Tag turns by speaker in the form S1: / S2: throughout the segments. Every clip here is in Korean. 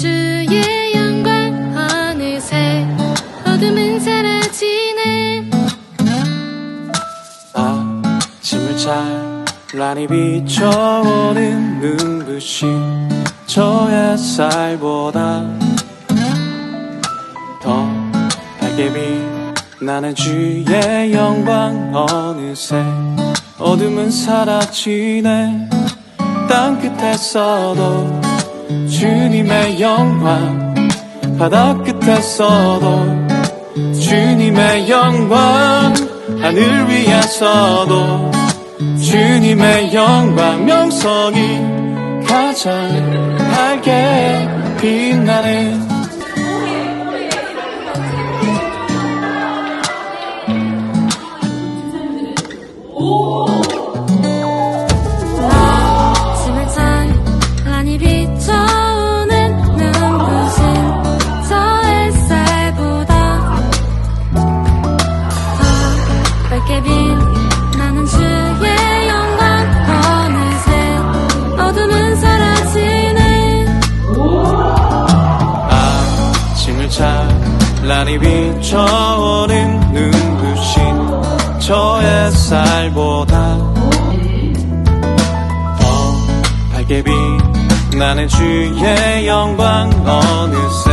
S1: 주의 영광 어느새 어둠은 사라지네.
S2: 비춰오는 눈부신 저 햇살보다 더 밝게 빛나는 주의 영광 어느새 어둠은 사라지네. 땅 끝에 서도 주님의 영광 바다 끝에서도 주님의 영광 하늘 위에서도 주님의 영광 명성이 가장 밝게 빛나는
S1: 찬란히 비춰오는 눈부신 저 햇살보다 더 밝게 빛나는 주의 영광 어느새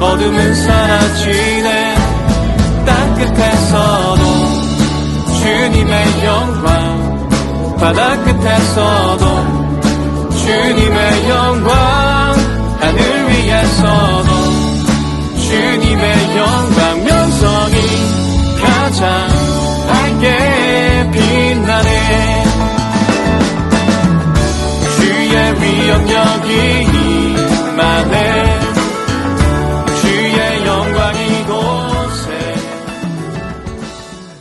S1: 어둠은 사라지네.
S2: 땅끝에서도 주님의 영광 바다 끝에서도 주님의 영광 주님의 영광 명성이 가장 밝게 빛나네. 주의 위엄력이 임하네